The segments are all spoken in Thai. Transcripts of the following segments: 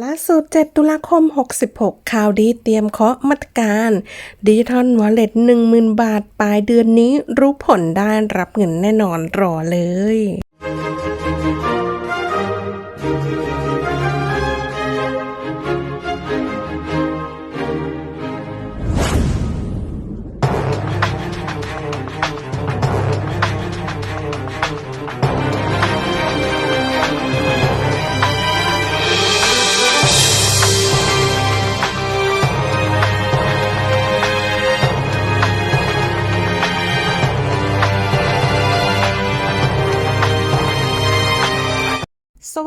ล่าสุด 7 ตุลาคม 66 ข่าวดีเตรียมเคาะมาตรการดิจิทัลวอลเล็ต10,000 บาท ปลายเดือนนี้รู้ผลได้รับเงินแน่นอนรอเลย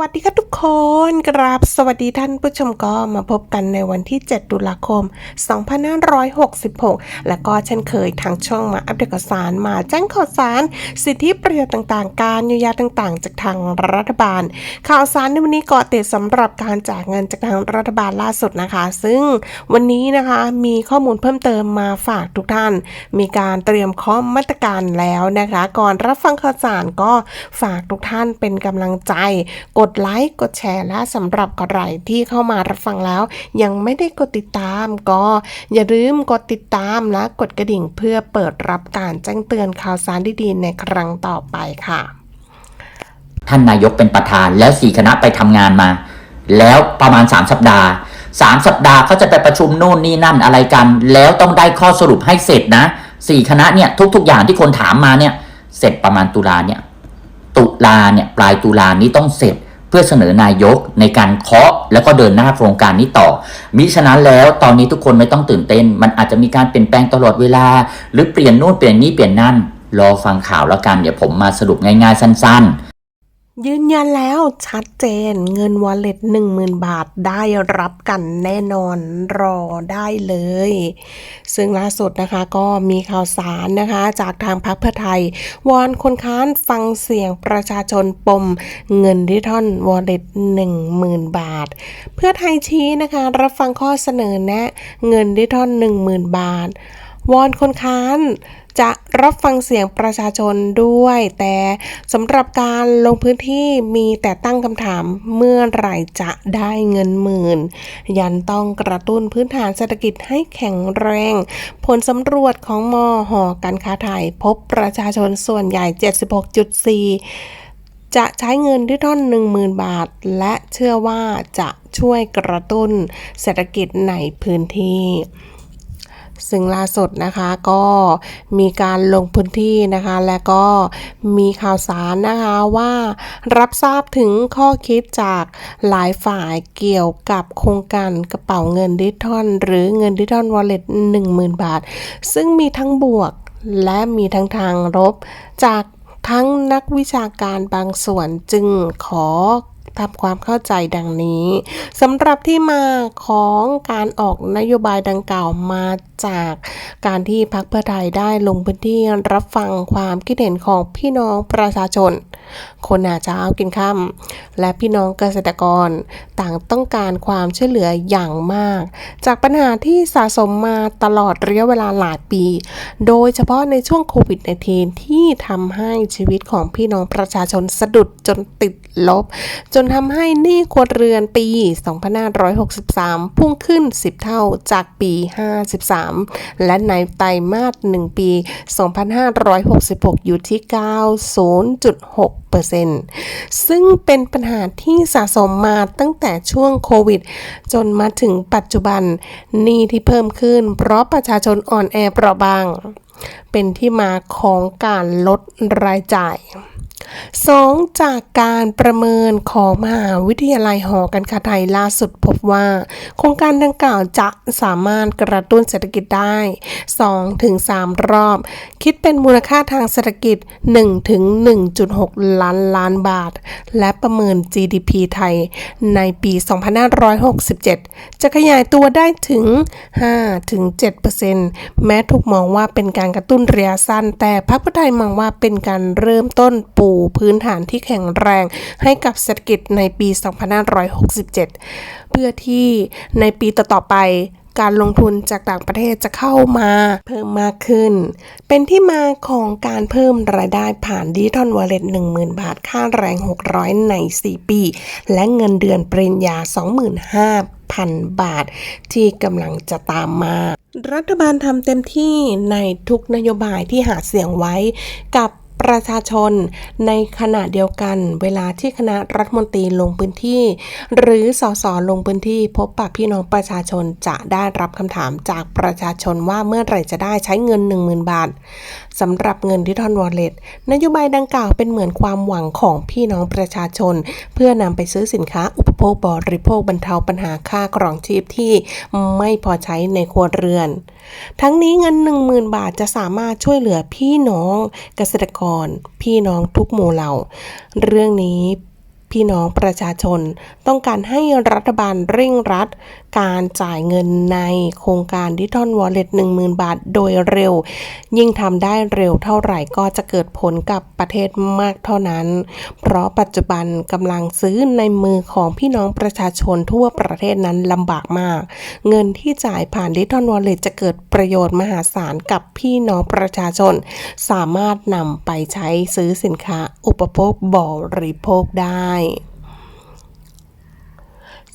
วัสดีค่ะทุกคนกราบสวัสดีท่านผู้ชมก็มาพบกันในวันที่ 7 ตุลาคม 2566 และก็เช่นเคยทางช่องมาอัปเดตข่าวสารมาแจ้งข่าวสาร สิทธิประโยชน์ต่างๆ การเยียวยาต่างๆ จากทางรัฐบาล ข่าวสารในวันนี้เกาะติดสำหรับการแจกเงินจากทางรัฐบาลล่าสุดนะคะ ซึ่งวันนี้นะคะมีข้อมูลเพิ่มเติมมาฝากทุกท่าน มีการเตรียมข้อมาตรการแล้วนะคะ ก่อนรับฟังข่าวสารก็ฝากทุกท่านเป็นกำลังใจกดไลค์กดแชร์และสำหรับใครที่เข้ามารับฟังแล้ว ยังไม่ได้กดติดตาม ก็อย่าลืมกดติดตามและกดกระดิ่งเพื่อเปิดรับการแจ้งเตือนข่าวสารดีๆในครั้งต่อไปค่ะ ท่านนายกเป็นประธานแล้วสี่คณะไปทำงานมา แล้วประมาณ 3 สัปดาห์ 3 สัปดาห์เขาจะไปประชุมนู่นนี่นั่นอะไรกัน แล้วต้องได้ข้อสรุปให้เสร็จนะสี่คณะเนี่ยทุก ๆ อย่างที่คนถามมาเนี่ยเสร็จประมาณตุลาเนี่ยตุลาเนี่ยปลายตุลานี้ต้องเสร็จ พื่อเสนอนายกในการเคาะแล้วก็เดินหน้าโครงการนี้ต่อ มิฉะนั้นแล้วตอนนี้ทุกคนไม่ต้องตื่นเต้น มันอาจจะมีการเปลี่ยนแปลงตลอดเวลา หรือเปลี่ยนนู่นเปลี่ยนนี้เปลี่ยนนั่นรอฟังข่าวแล้วกันเดี๋ยวผมมาสรุปง่ายๆสั้น ๆ ยืนยันแล้วชัดเจนเงินวอลเล็ต10,000 บาทได้รับกันแน่นอนรอได้เลย ซึ่งล่าสุดนะคะก็มีข่าวสารนะคะ จากทางพรรคเพื่อไทย วอนคนค้านฟังเสียงประชาชนปม เงินดิจิทัลวอลเล็ต10,000 บาท เพื่อไทยชี้นะคะ รับฟังข้อเสนอแนะ เงินดิจิทัล10,000 บาท วอนคนค้านจะรับฟังเสียงประชาชนด้วย แต่สำหรับการลงพื้นที่มีแต่ตั้งคำถามเมื่อไหร่จะได้เงินหมื่น ยันต้องกระตุ้นพื้นฐานเศรษฐกิจให้แข็งแรง ผลสำรวจของมหอการค้าไทย พบประชาชนส่วนใหญ่ 76.4 จะใช้เงินดิจิทัล10,000 บาท และเชื่อว่าจะช่วยกระตุ้นเศรษฐกิจในพื้นที่ ซึ่งล่าสุดนะคะก็มีการลงพื้นที่นะคะ และก็มีข่าวสารนะคะว่ารับทราบถึงข้อคิดจากหลายฝ่ายเกี่ยวกับโครงการกระเป๋าเงินดิจิทัลหรือเงินดิจิทัลวอลเล็ต10,000 บาท ซึ่งมีทั้งบวกและมีทั้งทางลบจากทั้งนักวิชาการบางส่วนจึงขอ ทำความเข้าใจดังนี้สำหรับที่มาของการออกนโยบายดังกล่าวมาจากการที่พรรคเพื่อไทยได้ลงพื้นที่รับฟังความคิดเห็นของพี่น้องประชาชน คนหาเช้ากินค่ำและพี่น้องเกษตรกรต่างต้องการความช่วยเหลืออย่างมาก จากปัญหาที่สะสมมาตลอดระยะเวลาหลายปี โดยเฉพาะในช่วงโควิด -19 ที่ทำให้ชีวิตของพี่น้องประชาชนสะดุดจนติดลบ จนทำให้หนี้ครัวเรือนปี 2563 พุ่งขึ้น 10 เท่าจากปี 53 และในไตรมาส 1 ปี 2566 อยู่ที่ 90.6%ซึ่งเป็นปัญหาที่สะสมมาตั้งแต่ช่วงโควิด จนมาถึงปัจจุบันหนี้ที่เพิ่มขึ้น เพราะประชาชนอ่อนแอเปราะบาง เป็นที่มาของการลดรายจ่าย สองจากการประเมินของมหาวิทยาลัยหอการค้าไทยล่าสุดพบว่า โครงการดังกล่าวจะสามารถกระตุ้นเศรษฐกิจได้ 2-3ถึง3รอบ คิดเป็นมูลค่าทางเศรษฐกิจ1ถึง1.6 ล้านล้านบาท และประเมิน GDP ไทยในปี 2567 จะขยายตัวได้ถึง5ถึง7%แม้ถูกมองว่าเป็นการกระตุ้นระยะสั้น แต่พรรคเพื่อไทยมองว่าเป็นการเริ่มต้นปูพื้นฐานที่แข็งแรงให้กับเศรษฐกิจในปี 2567 เพื่อที่ในปีต่อๆไปการลงทุนจากต่างประเทศจะเข้ามาเพิ่มมากขึ้น เป็นที่มาของการเพิ่มรายได้ผ่านดิจิทัลวอลเล็ต10,000 บาท ค่าแรง 600 ใน 4 ปี และเงินเดือนปริญญา 25,000 บาท ที่กำลังจะตามมา รัฐบาลทำเต็มที่ในทุกนโยบายที่หาเสียงไว้กับ ประชาชน ในขณะเดียวกัน เวลาที่คณะรัฐมนตรีลงพื้นที่ หรือสสลงพื้นที่ พบปะพี่น้องประชาชนจะได้รับคำถามจากประชาชนว่าเมื่อไหร่จะได้ใช้เงิน 10,000 บาทสำหรับเงินดิจิทัลวอลเล็ตนโยบายดังกล่าวเป็นเหมือนความหวังของพี่น้องประชาชน เพื่อนำไปซื้อสินค้าอุ ภคบริโภคบรรเทาปัญหาค่าครองชีพที่ไม่พอใช้ในครัวเรือน ทั้งนี้เงิน 10,000 บาทจะสามารถช่วยเหลือพี่น้องเกษตรกร พี่น้องทุกหมู่เหล่า เรื่องนี้พี่น้องประชาชนต้องการให้รัฐบาลเร่งรัด การจ่ายเงินในโครงการดิจิทัลวอลเล็ต10,000 บาทโดยเร็ว ยิ่งทำได้เร็วเท่าไหร่ก็จะเกิดผลกับประเทศมากเท่านั้น เพราะปัจจุบันกำลังซื้อในมือของพี่น้องประชาชนทั่วประเทศนั้นลำบากมาก เงินที่จ่ายผ่านดิจิทัลวอลเล็ตจะเกิดประโยชน์มหาศาลกับพี่น้องประชาชน สามารถนำไปใช้ซื้อสินค้าอุปโภคบริโภคได้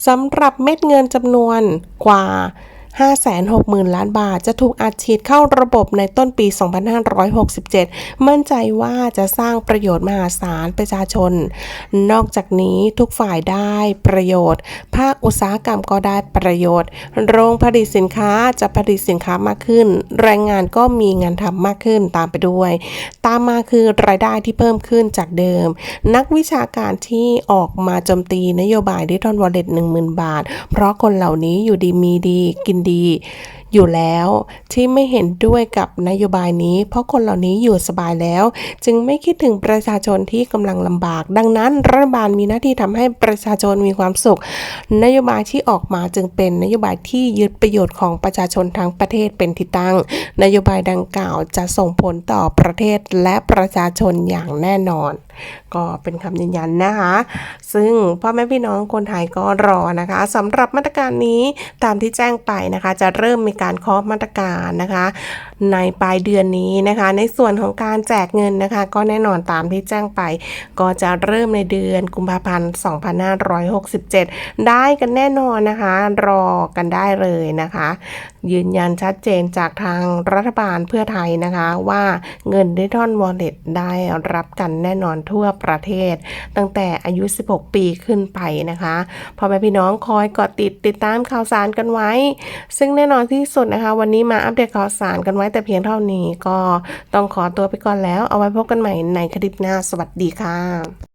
สำหรับเม็ดเงินจำนวนกว่า 560,000 ล้านบาท จะถูกอัดฉีดเข้าระบบในต้นปี 2567 มั่นใจว่าจะสร้างประโยชน์มหาศาลประชาชน นอกจากนี้ทุกฝ่ายได้ประโยชน์ ภาคอุตสาหกรรมก็ได้ประโยชน์ โรงผลิตสินค้าจะผลิตสินค้ามากขึ้น แรงงานก็มีงานทำมากขึ้นตามไปด้วย ตามมาคือรายได้ที่เพิ่มขึ้นจากเดิม นักวิชาการที่ออกมาโจมตีนโยบายดิจิทัลวอลเล็ต10,000 บาท เพราะคนเหล่านี้อยู่ดีมีดีกินดี อยู่แล้วที่ไม่เห็นด้วยกับนโยบายนี้ เพราะคนเหล่านี้อยู่สบายแล้ว จึงไม่คิดถึงประชาชนที่กำลังลำบาก ดังนั้นรัฐบาลมีหน้าที่ทำให้ประชาชนมีความสุข นโยบายที่ออกมาจึงเป็นนโยบายที่ยึดประโยชน์ของประชาชนทั้งประเทศเป็นที่ตั้ง นโยบายดังกล่าวจะส่งผลต่อประเทศและประชาชนอย่างแน่นอน ก็เป็นคำยืนยันนะคะ ซึ่งพ่อแม่พี่น้องคนไทยก็รอนะคะสำหรับมาตรการนี้ตามที่แจ้งไปนะคะ จะเริ่มมีการเคาะมาตรการนะคะ ในปลายเดือนนี้นะคะ ในส่วนของการแจกเงินนะคะ ก็แน่นอนตามที่แจ้งไป ก็จะเริ่มในเดือนกุมภาพันธ์ 2567 ได้กันแน่นอนนะคะ รอกันได้เลยนะคะ ยืนยันชัดเจนจากทางรัฐบาลเพื่อไทยนะคะ ว่าเงินดิจิทัลวอลเล็ตได้รับกันแน่นอนทั่วประเทศ ตั้งแต่อายุ 16 ปีขึ้นไปนะคะพ่อแม่พี่น้องคอยกาะติดติดตามข่าวสารกันไว้ ซึ่งแน่นอนที่สุดนะคะ วันนี้มาอัปเดตข่าวสารกันไว้แต่เพียงเท่านี้ก็ต้องขอตัวไปก่อนแล้ว เอาไว้พบกันใหม่ในคลิปหน้า สวัสดีค่ะ